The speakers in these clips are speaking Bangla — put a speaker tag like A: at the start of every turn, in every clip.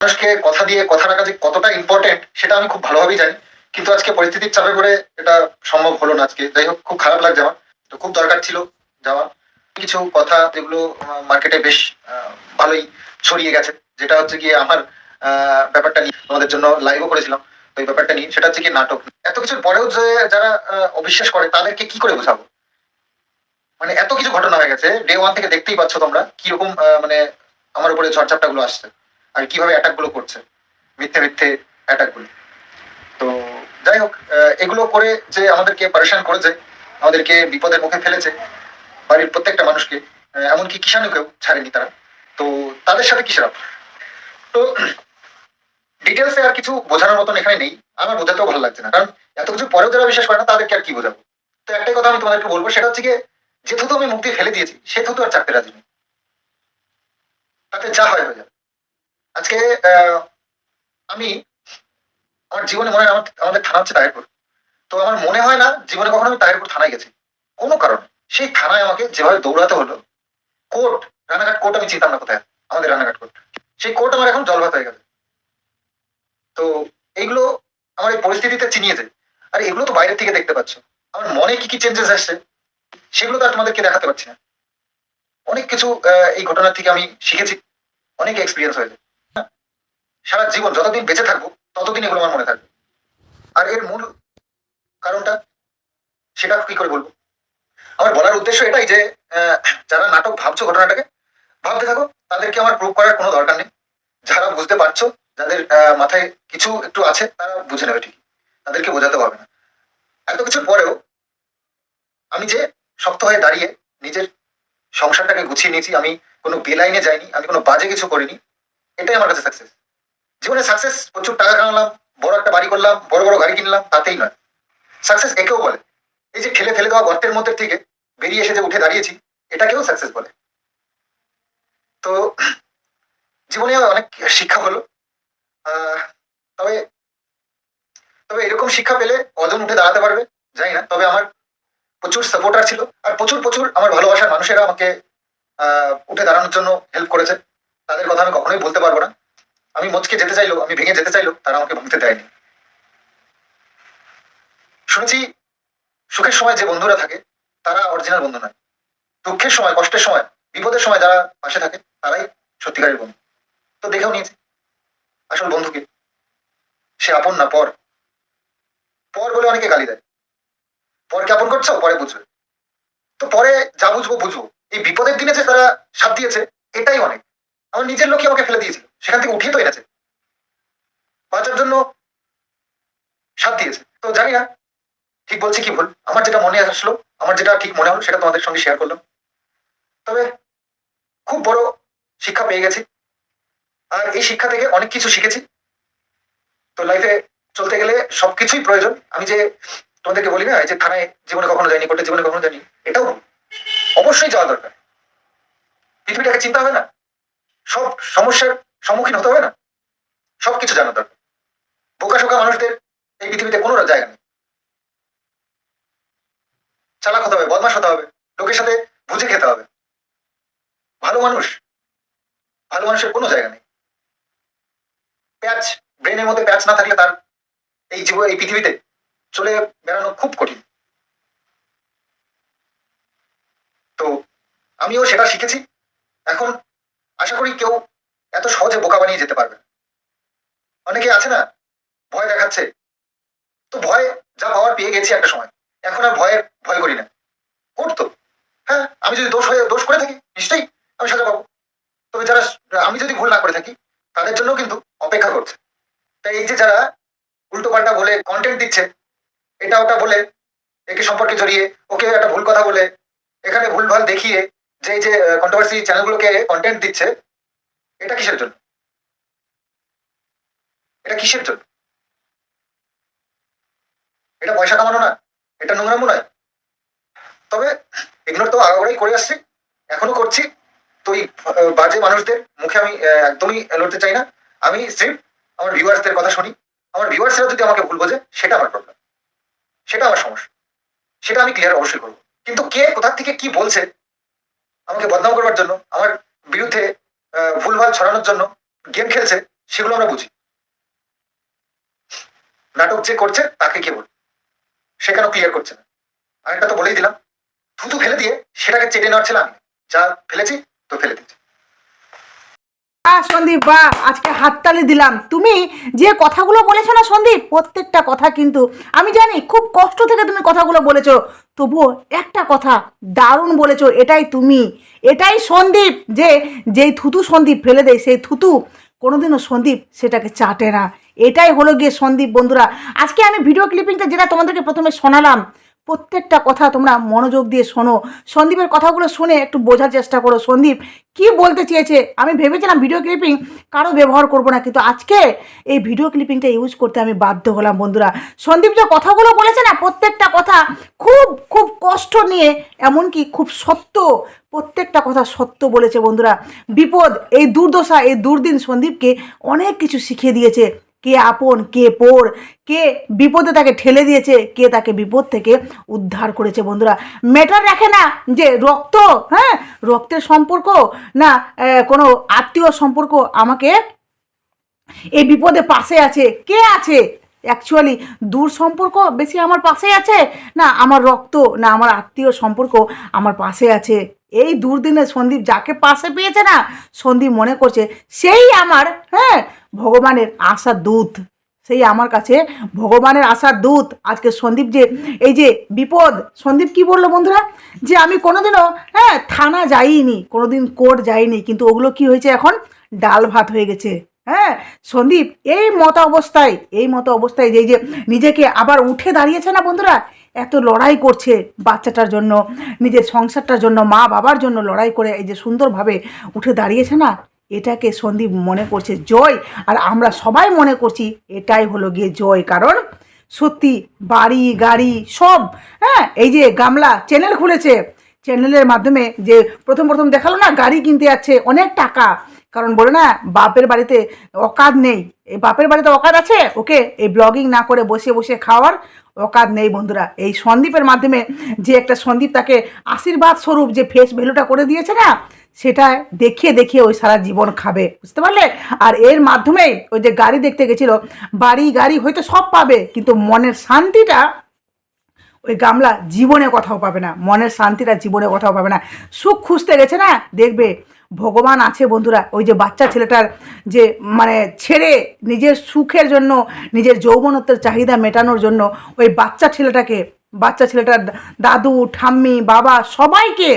A: মানুষকে কথা দিয়ে, কথা রাখা যে কতটা ইম্পর্টেন্ট সেটা আমি খুব ভালোভাবেই জানি। কিন্তু আজকে পরিস্থিতির চাপে পড়ে এটা সম্ভব হলো না আজকে। যাই হোক, খুব খারাপ লাগছে আমার। তো খুব দরকার ছিল যাওয়া। কিছু কথা যেগুলো মার্কেটে বেশ ভালোই ছড়িয়ে গেছে। যেটা হচ্ছে গিয়ে আমার ব্যাপারটা নিয়ে আমাদের জন্য লাইভও করেছিলাম। ওই ব্যাপারটা নিয়ে। সেটা হচ্ছে কি নাটক এত কিছুর পরেও যে যারা অবিশ্বাস করে, তাদেরকে কি করে বোঝাবো? মানে এত কিছু ঘটনা হয়ে গেছে। ডে ওয়ান থেকে দেখতেই পাচ্ছ তোমরা কীরকম মানে আমার উপরে ঝড়ঝাপটা গুলো আসছে। আর কীভাবে অ্যাটাকগুলো করছে। মিথ্যে মিথ্যে অ্যাটাকগুলো। তো যাই হোক এগুলো করে যে আমাদেরকে পারেশান করেছে, আমাদেরকে বিপদের মুখে ফেলেছে বাড়ির প্রত্যেকটা মানুষকে এমনকি কিষাণুকেও ছাড়েনি তারা। তো তাদের সাথে কিসের তো ডিটেলসে আর কিছু বোঝানোর মতন এখানে নেই। আমার বোঝাতেও ভালো লাগছে না, কারণ এত কিছু পরেও যারা বিশ্বাস করে না, তাদেরকে আর কি বোঝাবো? তো একটাই কথা আমি তোমাদেরকে বলব, সেটা হচ্ছে গিয়ে যে থুতু আমি মুক্তি ফেলে দিয়েছি, সে থুতু আর চাপতে রাজি নেই। তাতে যা হয় হয়ে যাবে। আজকে আমি আমার জীবনে মনে আমার, আমাদের থানা হচ্ছে তাহিরপুর তো আমার মনে হয় না জীবনে কখনো আমি তাহিরপুর থানায় গেছি। কোনো কারণ, সেই থানায় আমাকে যেভাবে দৌড়াতে হলো, কোর্ট, রানাঘাট কোর্ট আমি চিনতাম না কোথায়, আমাদের রানাঘাট কোর্ট। সেই কোর্ট আমার এখন জলভাত হয়ে গেছে। তো এইগুলো আমার এই পরিস্থিতিতে চিনিয়েছে আর এগুলো তো বাইরে থেকে দেখতে পাচ্ছ। আমার মনে কি কি চেঞ্জেস আসছে, সেগুলো তো আর তোমাদেরকে দেখাতে পারছি না। অনেক কিছু এই ঘটনা থেকে আমি শিখেছি। অনেক এক্সপিরিয়েন্স হয়েছে। হ্যাঁ? সারা জীবন যতদিন বেঁচে থাকব ততদিন এগুলো আমার মনে থাকবে। আর এর মূল কারণটা সেটা কি করে বলব? আমার বলার উদ্দেশ্য এটাই যে যারা নাটক ভাবছ ঘটনাটাকে, ভাবতে থাকো, তাদেরকে আমার প্রুভ করার কোনো দরকার নেই। যারা বুঝতে পারছ, যাদের মাথায় কিছু একটু আছে, তারা বুঝে নেবে ঠিকই। তাদেরকে বোঝাতে পারবে না। এত কিছুর পরেও আমি যে শক্ত হয়ে দাঁড়িয়ে নিজের সংসারটাকে গুছিয়ে নিয়েছি, আমি কোনো বেলাইনে যাইনি, আমি কোনো বাজে কিছু করিনি, এটাই আমার কাছে সাকসেস জীবনে সাকসেস প্রচুর টাকা কামালাম, বড় একটা বাড়ি করলাম, বড় বড় গাড়ি কিনলাম, তাতেই নয়। সাকসেস একেও বলে। এই যে ঠেলে ফেলে দেওয়া গর্তের মধ্যে থেকে বেরিয়ে এসে যে উঠে দাঁড়িয়েছি, এটাকেও সাকসেস বলে। তো জীবনে অনেক শিক্ষা হলো। তবে তবে এরকম শিক্ষা পেলে কজন উঠে দাঁড়াতে পারবে, জানি না। তবে আমার প্রচুর সাপোর্টার ছিল, আর প্রচুর প্রচুর আমার ভালোবাসার মানুষেরা আমাকে উঠে দাঁড়ানোর জন্য হেল্প করেছে। তাদের কথা আমি কখনোই বলতে পারব না। আমি মচকে যেতে চাইলো আমি ভেঙে যেতে চাইলো তারা আমাকে ভাঙতে দেয়নি। শুনেছি, সুখের সময় যে বন্ধুরা থাকে, তারা অরিজিনাল বন্ধু নয়। দুঃখের সময়, কষ্টের সময়, বিপদের সময় যারা পাশে থাকে, তারাই সত্যিকারের বন্ধু। তো দেখেও নিয়েছি, আসল বন্ধুকে। সে আপন না পর। পর বলে অনেকে গালি দেয়। পরকে আপন করছ, পরে বুঝবে। তো পরে যা বুঝব বুঝব। এই বিপদের দিনে যে তারা সাথ দিয়েছে, এটাই অনেক। আমার নিজের লোকই আমাকে ফেলে দিয়েছিল। সেখান থেকে উঠিয়ে তো এনেছে। বাঁচার জন্য সাথ দিয়েছে। তো জানি না, ঠিক বলছি কি ভুল? আমার যেটা মনে আসলো, আমার যেটা ঠিক মনে হলো, সেটা তোমাদের সঙ্গে শেয়ার করলাম। তবে খুব বড় শিক্ষা পেয়ে গেছি। আর এই শিক্ষা থেকে অনেক কিছু শিখেছি। তো লাইফে চলতে গেলে সবকিছুই প্রয়োজন। আমি যে তোমাদেরকে বলি না যে থানায় জীবনে কখনো যাইনি, কোর্টে জীবনে কখনো যাইনি, এটাও অবশ্যই যাওয়া দরকার। পৃথিবীটাকে চিন্তা হবে না। সব সমস্যার সম্মুখীন হতে হবে না। সবকিছু জানা দরকার। বোকা শোকা মানুষদের এই পৃথিবীতে কোনো জায়গা নেই। চালাক হতে হবে বদমাস হতে হবে, লোকের সাথে বুঝে খেতে হবে। ভালো মানুষ, ভালো মানুষের কোনো জায়গা নেই। প্যাচ, ব্রেনের মধ্যে প্যাচ না থাকলে তার এই জীবন এই পৃথিবীতে চলে বেড়ানো খুব কঠিন। তো, আমিও সেটা শিখেছি। এখন আশা করি কেউ এত সহজে বোকা বানিয়ে যেতে পারবে অনেকে আছে না, ভয় দেখাচ্ছে। তো ভয়, যা পাওয়ার পেয়ে গেছি একটা সময়। এখন আর ভয়ের ভয় করি না। করতো। হ্যাঁ আমি যদি দোষ হয়ে, দোষ করে থাকি, নিশ্চয়ই আমি সাজা পাবো। তবে যারা, আমি যদি ভুল না করে থাকি, তাদের জন্য কিন্তু অপেক্ষা করছে। তাই এই যে যারা উল্টো পাল্টা বলে কন্টেন্ট দিচ্ছে, এটা ওটা বলে, একে সম্পর্কে জড়িয়ে, ওকে একটা ভুল কথা বলে, এখানে ভুলভাল দেখিয়ে, যে এই যে কন্ট্রোভার্সি চ্যানেলগুলোকে কন্টেন্ট দিচ্ছে এটা কিসের জন্য? এটা কিসের জন্য? এটা পয়সা কামানো না এটা নোংরামো নয়। তবে ইগনোর তো আগাগোড়াই করে আসছি, এখনও করছি। তো এই বাজে মানুষদের মুখে আমি একদমই লড়তে চাই না। আমি স্রেফ আমার ভিউয়ার্সদের কথা শুনি। আমার ভিউয়ার্সরা যদি আমাকে ভুল বোঝে, সেটা আমার প্রবলেম সেটা আমার সমস্যা। সেটা আমি ক্লিয়ার অবশ্যই করব। কিন্তু কে কোথা থেকে কি বলছে, আমাকে বদনাম করবার জন্য, আমার বিরুদ্ধে ভুলভাল ছড়ানোর জন্য গেম খেলছে, সেগুলো আমরা বুঝি। নাটক যে করছে, তাকে কে বলি সে কেন ক্লিয়ার করছে না? আমি এটা তো বলেই দিলাম থুতু ফেলে দিয়ে সেটাকে চেটে নেওয়ার ছিল আমি। যা ফেলেছি, তো ফেলে দিচ্ছি
B: বাহ, সন্দীপ, বাহ, আজকে হাততালি দিলাম। তুমি যে কথাগুলো বলেছ না সন্দীপ, প্রত্যেকটা কথা কিন্তু আমি জানি, খুব কষ্ট থেকে তুমি কথাগুলো বলেছ। তবুও একটা কথা দারুণ বলেছ, এটাই তুমি। এটাই সন্দীপ যে, যেই থুতু সন্দীপ ফেলে দেয়, সেই থুতু কোনোদিনও সন্দীপ সেটাকে চাটে না। এটাই হলো গিয়ে সন্দীপ, বন্ধুরা। আজকে আমি ভিডিও ক্লিপিংটা যেটা তোমাদেরকে প্রথমে শোনালাম প্রত্যেকটা কথা তোমরা মনোযোগ দিয়ে শোনো। সন্দীপের কথাগুলো শুনে একটু বোঝার চেষ্টা করো। সন্দীপ, কি বলতে চেয়েছে? আমি ভেবেছিলাম ভিডিও ক্লিপিং কারও ব্যবহার করব না, কিন্তু আজকে এই ভিডিও ক্লিপিংটা ইউজ করতে আমি বাধ্য হলাম বন্ধুরা। সন্দীপ যে কথাগুলো বলেছে না, প্রত্যেকটা কথা খুব খুব কষ্ট নিয়ে, এমনকি খুব সত্য, প্রত্যেকটা কথা সত্য বলেছে বন্ধুরা। বিপদ, এই দুর্দশা, এই দুর্দিন সন্দীপকে অনেক কিছু শিখিয়ে দিয়েছে। কে আপন, কে পর, কে বিপদে তাকে ঠেলে দিয়েছে, কে তাকে বিপদ থেকে উদ্ধার করেছে বন্ধুরা। ম্যাটার রাখে না যে রক্ত হ্যাঁ? রক্তের সম্পর্ক না কোনো আত্মীয় সম্পর্ক আমাকে এই বিপদে পাশে আছে, কে আছে? অ্যাকচুয়ালি দূর সম্পর্ক বেশি আমার পাশে আছে? না, আমার রক্ত, না, আমার আত্মীয় সম্পর্ক আমার পাশে আছে। এই দুর্দিনে সন্দীপ যাকে পাশে পেয়েছে না, সন্দীপ মনে করছে, সেই আমার হ্যাঁ ভগবানের আশা দূত। সেই আমার কাছে ভগবানের আশার দূত। আজকে সন্দীপ যে, এই যে বিপদ, সন্দীপ কি বলল বন্ধুরা? যে আমি কোনোদিনও হ্যাঁ থানা যাইনি, কোনোদিন কোর্ট যাইনি, কিন্তু ওগুলো কি হয়েছে এখন? ডাল ভাত হয়ে গেছে। হ্যাঁ সন্দীপ, এই মত অবস্থায়, এই মতো অবস্থায় যে যে নিজেকে আবার উঠে দাঁড়িয়েছে না বন্ধুরা, এত লড়াই করছে বাচ্চাটার জন্য, নিজের সংসারটার জন্য, মা বাবার জন্য লড়াই করে এই যে সুন্দরভাবে উঠে দাঁড়িয়েছে না, এটাকে সন্দীপ মনে করছে জয়, আর আমরা সবাই মনে করছি এটাই হলো গিয়ে জয়, কারণ সত্যি বাড়ি, গাড়ি, সব হ্যাঁ এই যে গামলা চ্যানেল খুলেছে চ্যানেলের মাধ্যমে যে প্রথম প্রথম দেখাল না, গাড়ি কিনতে যাচ্ছে, অনেক টাকা কারণ বলে না, বাপের বাড়িতে অকাদ নেই। এই বাপের বাড়িতে অকাদ আছে? ওকে, এই ব্লগিং না করে বসে বসে খাওয়ার অকাদ নেই বন্ধুরা। এই সন্দীপের মাধ্যমে যে একটা সন্দীপ তাকে আশীর্বাদ স্বরূপ যে ফেস ভ্যালুটা করে দিয়েছে না, সেটা দেখিয়ে দেখিয়ে ওই সারা জীবন খাবে। বুঝতে পারলে? আর এর মাধ্যমেই ওই যে গাড়ি দেখতে গেছিল, বাড়ি গাড়ি হয়তো সব পাবে, কিন্তু মনের শান্তিটা ওই গামলা জীবনে কোথাও পাবে না। মনের শান্তিটা জীবনে কোথাও পাবে না। সুখ খুঁজতে গেছে না, দেখবে ভগবান আছে বন্ধুরা, ওই যে বাচ্চা ছেলেটার যে মানে ছেড়ে নিজের সুখের জন্য, নিজের যৌবনত্বের চাহিদা মেটানোর জন্য, ওই বাচ্চা ছেলেটাকে, বাচ্চা ছেলেটার দাদু, ঠাম্মি, বাবা সবাইকে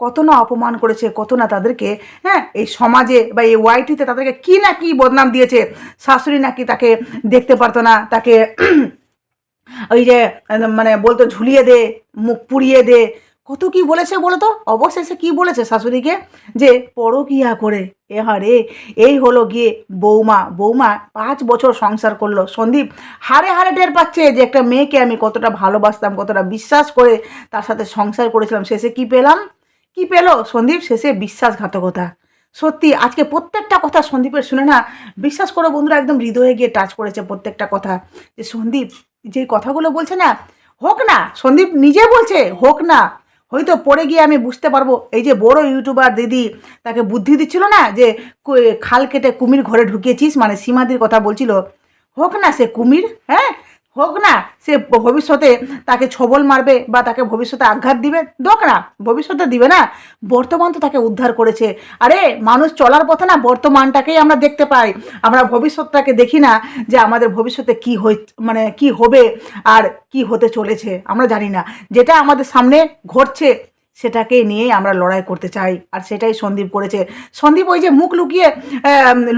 B: কত না অপমান করেছে, কত না তাদেরকে হ্যাঁ এই সমাজে বা এই ওয়াইটিতে তাদেরকে কি না কি বদনাম দিয়েছে, শাশুড়ি নাকি তাকে দেখতে পারতো না, তাকে ওই যে মানে বলতো ঝুলিয়ে দে, মুখ পুড়িয়ে দে কত কি বলেছে বলো তো অবশেষে কি বলেছে শাশুড়িকে? যে পরকিয়া করে। এ হারে এই হলো গিয়ে বৌমা। বৌমা পাঁচ বছর সংসার করল। সন্দীপ হারে হারে টের পাচ্ছে যে একটা মেয়েকে আমি কতটা ভালোবাসতাম, কতটা বিশ্বাস করে তার সাথে সংসার করেছিলাম। শেষে কি পেলাম? কি পেল? সন্দীপ, শেষে বিশ্বাসঘাতকতা। সত্যি, আজকে প্রত্যেকটা কথা সন্দীপের শুনে না, বিশ্বাস করো বন্ধুরা, একদম হৃদয়ে গিয়ে টাচ করেছে প্রত্যেকটা কথা। যে সন্দীপ, যে কথাগুলো বলছে না, হোক না, সন্দীপ নিজে বলছে, হোক না। হয়তো পড়ে গিয়ে আমি বুঝতে পারব। এই যে বড় ইউটিউবার দিদি, তাকে বুদ্ধি দিচ্ছিল না যে খাল কেটে কুমির ঘরে ঢুকিয়েছিস? মানে সীমাদির কথা বলছিল। হোক না সে কুমির হ্যাঁ? হোক না, সে ভবিষ্যতে তাকে ছবল মারবে বা তাকে ভবিষ্যতে আঘাত দিবে, দোক না, ভবিষ্যতে দিবে না। বর্তমান তো তাকে উদ্ধার করেছে। আরে, মানুষ চলার পথে না বর্তমানটাকেই আমরা দেখতে পাই। আমরা ভবিষ্যৎটাকে দেখি না যে আমাদের ভবিষ্যতে কি হই মানে কি হবে আর কি হতে চলেছে, আমরা জানি না। যেটা আমাদের সামনে ঘটছে সেটাকে নিয়েই আমরা লড়াই করতে চাই। আর সেটাই সন্দীপ করেছে। সন্দীপ ওই যে মুখ লুকিয়ে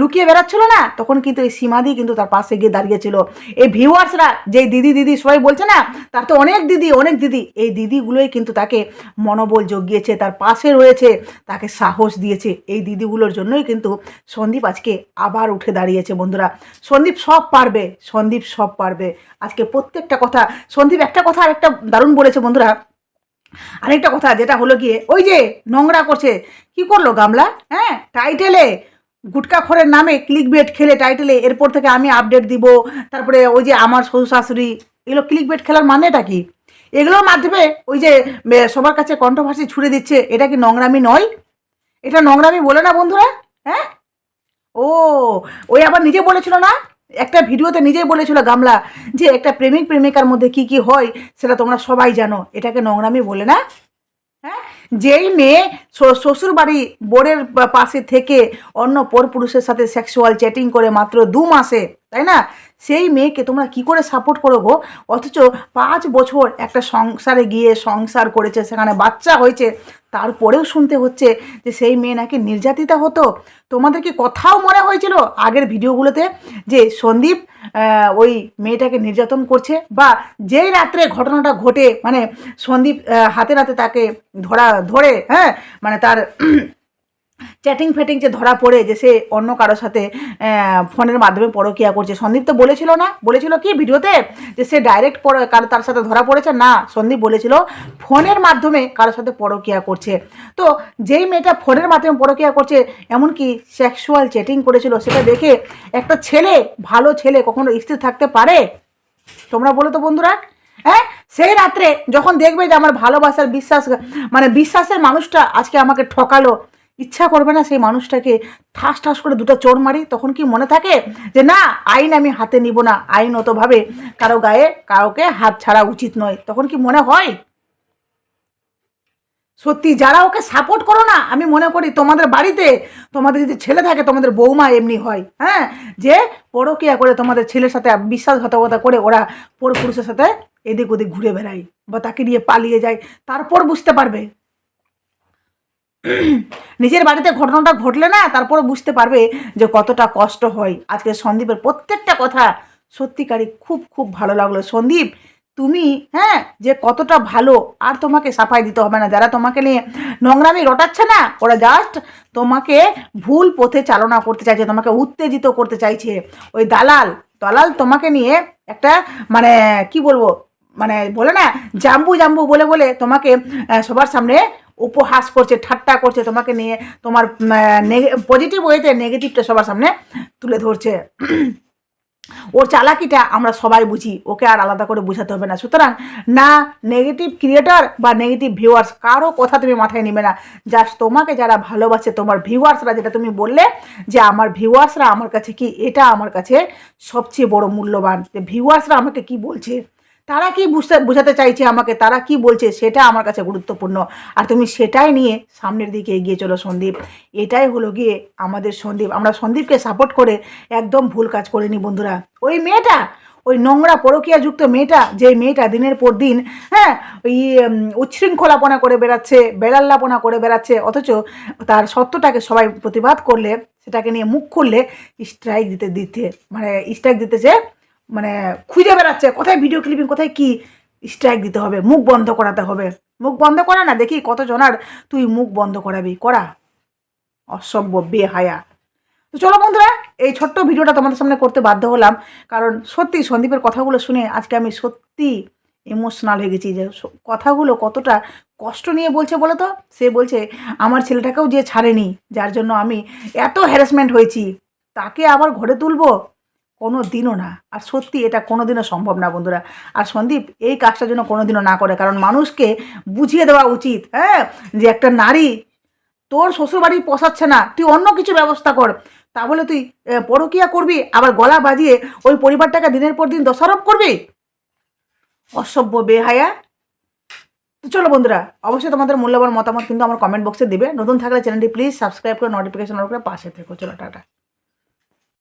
B: লুকিয়ে বেড়াচ্ছিল না? তখন কিন্তু এই সীমাদি কিন্তু তার পাশে গিয়ে দাঁড়িয়েছিল এই ভিউয়ার্সরা যে দিদি দিদি সবাই বলছে না, তার তো অনেক দিদি অনেক দিদি। এই দিদিগুলোই কিন্তু তাকে মনোবল জগিয়েছে, তার পাশে রয়েছে, তাকে সাহস দিয়েছে। এই দিদিগুলোর জন্যই কিন্তু সন্দীপ আজকে আবার উঠে দাঁড়িয়েছে, বন্ধুরা। সন্দীপ সব পারবে, সন্দীপ সব পারবে। আজকে প্রত্যেকটা কথা, সন্দীপ একটা কথা আর একটা দারুণ বলেছে, বন্ধুরা। আরেকটা কথা যেটা হলো গিয়ে, ওই যে নোংরা করছে, কি করল গামলা? হ্যাঁ টাইটেলে, গুটকা খোরের নামে ক্লিক বেট খেলে টাইটেলে, এরপর থেকে আমি আপডেট দিব, তারপরে ওই যে আমার শ্বশুর শাশুড়ি এগুলো ক্লিক বেট খেলার মানেটা কি? এগুলোর মাধ্যমে ওই যে সবার কাছে কণ্ঠভাষী ছুড়ে দিচ্ছে, এটা কি নোংরামি নয়? এটা নোংরামি বলে না বন্ধুরা? হ্যাঁ? ও, ওই আবার নিজে বলেছিল না? একটা ভিডিওতে নিজেই বলেছিল গামলা যে একটা প্রেমিক প্রেমিকার মধ্যে কি কি হয় সেটা তোমরা সবাই জানো। এটাকে নোংরামি বলে না। হ্যাঁ? যেই মেয়ে শ্বশুর বাড়ি বোর্ডের পাশে থেকে অন্য পর পুরুষের সাথে সেক্সুয়াল চ্যাটিং করে মাত্র দু মাসে, তাই না? সেই মেয়েকে তোমরা কি করে সাপোর্ট করো গো? অথচ পাঁচ বছর একটা সংসারে গিয়ে সংসার করেছে, সেখানে বাচ্চা হয়েছে, তারপরেও শুনতে হচ্ছে যে সেই মেয়ে নাকি নির্যাতিতা হতো। তোমাদের কি কথাও মনে হয়েছিল আগের ভিডিওগুলোতে যে সন্দীপ ওই মেয়েটাকে নির্যাতন করছে বা যেই রাত্রে ঘটনাটা ঘটে মানে সন্দীপ হাতে নাতে তাকে ধরা, ধরে হ্যাঁ মানে তার চ্যাটিং ফ্যাটিং যে ধরা পড়ে যে সে অন্য কারোর সাথে ফোনের মাধ্যমে পরকিয়া করছে। সন্দীপ তো বলেছিল না? বলেছিল কি ভিডিওতে? যে সে ডাইরেক্ট পর, কারও, তার সাথে ধরা পড়েছে? না, সন্দীপ বলেছিল ফোনের মাধ্যমে কারোর সাথে পরকিয়া করছে। তো যেই মেয়েটা ফোনের মাধ্যমে পরকিয়া করছে, এমনকি সেক্সুয়াল চ্যাটিং করেছিল, সেটা দেখে একটা ছেলে, ভালো ছেলে কখনো স্থির থাকতে পারে? তোমরা বলো তো বন্ধুরা হ্যাঁ? সেই রাত্রে যখন দেখবে যে আমার ভালোবাসার বিশ্বাস মানে বিশ্বাসের মানুষটা আজকে আমাকে ঠকালো ইচ্ছা করবে না সেই মানুষটাকে ঠাস ঠাস করে দুটো চোর মারি, তখন কি মনে থাকে যে না, আইন আমি হাতে নিব না, আইনতভাবে কারও গায়ে কাউকে হাত ছাড়া উচিত নয়। তখন কি মনে হয়? সত্যি যারা ওকে সাপোর্ট করো না, আমি মনে করি তোমাদের বাড়িতে তোমাদের যদি ছেলে থাকে, তোমাদের বৌমা এমনি হয় হ্যাঁ? যে পরকিয়া করে তোমাদের ছেলের সাথে বিশ্বাসঘাতকতা করে ওরা পরপুরুষের সাথে এদিক ওদিক ঘুরে বেড়ায় বা তাকে নিয়ে পালিয়ে যায়, তারপর বুঝতে পারবে নিজের বাড়িতে ঘটনাটা ঘটলে না, তারপরে বুঝতে পারবে যে কতটা কষ্ট হয়। আজকে সন্দীপের প্রত্যেকটা কথা সত্যিকারই খুব খুব ভালো লাগল। সন্দীপ, তুমি হ্যাঁ যে কতটা ভালো, আর তোমাকে সাফাই দিতে হবে না। যারা তোমাকে নিয়ে নোংরামি রটাচ্ছে না, ওরা জাস্ট তোমাকে ভুল পথে চালনা করতে চাইছে, তোমাকে উত্তেজিত করতে চাইছে। ওই দালাল দালাল তোমাকে নিয়ে একটা মানে কি বলব মানে বলে না, জাম্বু জাম্বু বলে বলে তোমাকে সবার সামনে উপহাস করছে, ঠাট্টা করছে, তোমাকে নিয়ে তোমার পজিটিভ ওয়েতে নেগেটিভটা সবার সামনে তুলে ধরছে। ওর চালাকিটা আমরা সবাই বুঝি, ওকে আর আলাদা করে বোঝাতে হবে না। সুতরাং না নেগেটিভ ক্রিয়েটার বা নেগেটিভ ভিউয়ার্স কারও কথা তুমি মাথায় নেবে না। জাস্ট তোমাকে যারা ভালোবাসে, তোমার ভিউয়ার্সরা যেটা তুমি বললে যে আমার ভিউয়ার্সরা আমার কাছে কি, এটা আমার কাছে সবচেয়ে বড় মূল্যবান। ভিউয়ার্সরা আমাকে কি বলছে তারা কি বুঝতে, বোঝাতে চাইছে আমাকে? তারা কি বলছে? সেটা আমার কাছে গুরুত্বপূর্ণ। আর তুমি সেটাই নিয়ে সামনের দিকে এগিয়ে চলো সন্দীপ। এটাই হলো গিয়ে আমাদের সন্দীপ। আমরা সন্দীপকে সাপোর্ট করে একদম ভুল কাজ করিনি বন্ধুরা। ওই মেয়েটা, ওই নোংরা পরকীয়াযুক্ত মেয়েটা যে মেয়েটা দিনের পর দিন হ্যাঁ ওই উচ্ছৃঙ্খলাপনা করে বেড়াচ্ছে, বেড়াল্লাপনা করে বেড়াচ্ছে, অথচ তার সত্যটাকে সবাই প্রতিবাদ করলে, সেটাকে নিয়ে মুখ খুললে স্ট্রাইক দিতে দিতে মানে স্ট্রাইক দিতেছে মানে খুঁজে বেড়াচ্ছে, কোথায় ভিডিও ক্লিপিং কোথায় কি স্ট্রাইক দিতে হবে, মুখ বন্ধ করাতে হবে। মুখ বন্ধ করা না, দেখি কত জনার তুই মুখ বন্ধ করাবি, করা। অসভ্য বেহায়া। তো চলো বন্ধুরা, এই ছোট্ট ভিডিওটা তোমাদের সামনে করতে বাধ্য হলাম, কারণ সত্যি সন্দীপের কথাগুলো শুনে আজকে আমি সত্যি ইমোশনাল হয়ে গেছি যে কথাগুলো কতটা কষ্ট নিয়ে বলছে বলো তো? সে বলছে, আমার ছেলেটাকেও যে ছাড়েনি, যার জন্য আমি এত হ্যারাসমেন্ট হয়েছি, তাকে আবার ঘরে তুলবো? কোনো দিনও না। আর সত্যি এটা কোনো দিনও সম্ভব না বন্ধুরা। আর সন্দীপ, এই কাজটা যেন কোনো দিনও না করে, কারণ মানুষকে বুঝিয়ে দেওয়া উচিত হ্যাঁ যে একটা নারী তোর শ্বশুরবাড়ি পোষাচ্ছে না, তুই অন্য কিছু ব্যবস্থা কর। তা বলে তুই পরকিয়া করবি, আবার গলা বাজিয়ে ওই পরিবারটাকে দিনের পর দিন দোষারোপ করবি? অসভ্য বেহায়া। তো চলো বন্ধুরা, অবশ্যই তোমাদের মূল্যবান মতামত কিন্তু আমার কমেন্ট বক্সে দিবে। নতুন থাকলে চ্যানেলটি প্লিজ সাবস্ক্রাইব করে নোটিফিকেশন করে পাশে থেকো। চলো, টাটা।